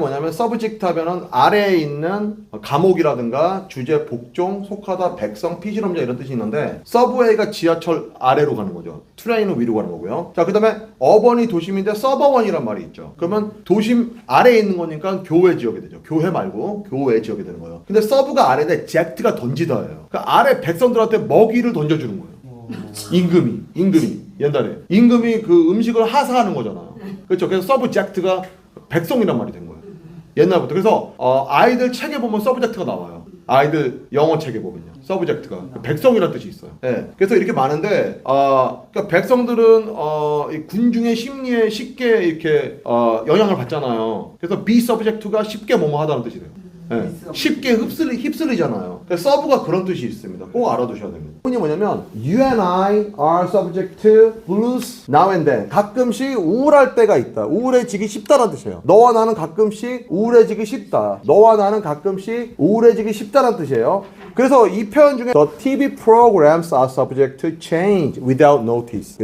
뭐냐면 subject 하면은 아래에 있는 감옥이라든가 주제, 복종, 속하다, 백성, 피실험자 이런 뜻이 있는데 서브웨이가 지하철 아래로 가는 거죠. 트레인은 위로 가는 거고요. 자, 그다음에 어번이 도심인데 서버원이란 말이 있죠. 그러면 도심 아래에 있는 거니까 교회 지역이 되죠. 교회 말고 교회 지역이 되는 거예요. 근데 서브가 아래인데 젝트가 던지다예요. 그 아래 백성들한테 먹이를 던져주는 거예요. 임금이 임금이 옛날에 임금이 그 음식을 하사하는 거잖아요. 그렇죠. 그래서 서브 젝트가 백성이란 말이 된 거예요. 옛날부터 그래서 어, 아이들 책에 보면 서브젝트가 나와요. 아이들 영어 책에 보면요. 서브젝트가 백성이라는 뜻이 있어요. 예. 그래서 이렇게 많은데 어, 그러니까 백성들은 어, 이 군중의 심리에 쉽게 이렇게 어, 영향을 받잖아요. 그래서 be subject가 쉽게 뭐뭐 하다는 뜻이 돼요. 예. 쉽게 흡슬리, 휩쓸리잖아요. 서브가 그런 뜻이 있습니다. 꼭 알아두셔야 됩니다. 흔히 뭐냐면 You and I are subject to blues now and then. 가끔씩 우울할 때가 있다. 우울해지기 쉽다라는 뜻이에요. 너와 나는 가끔씩 우울해지기 쉽다. 너와 나는 가끔씩 우울해지기 쉽다라는 뜻이에요. 그래서 이 표현 중에 The TV programs are subject to change without notice.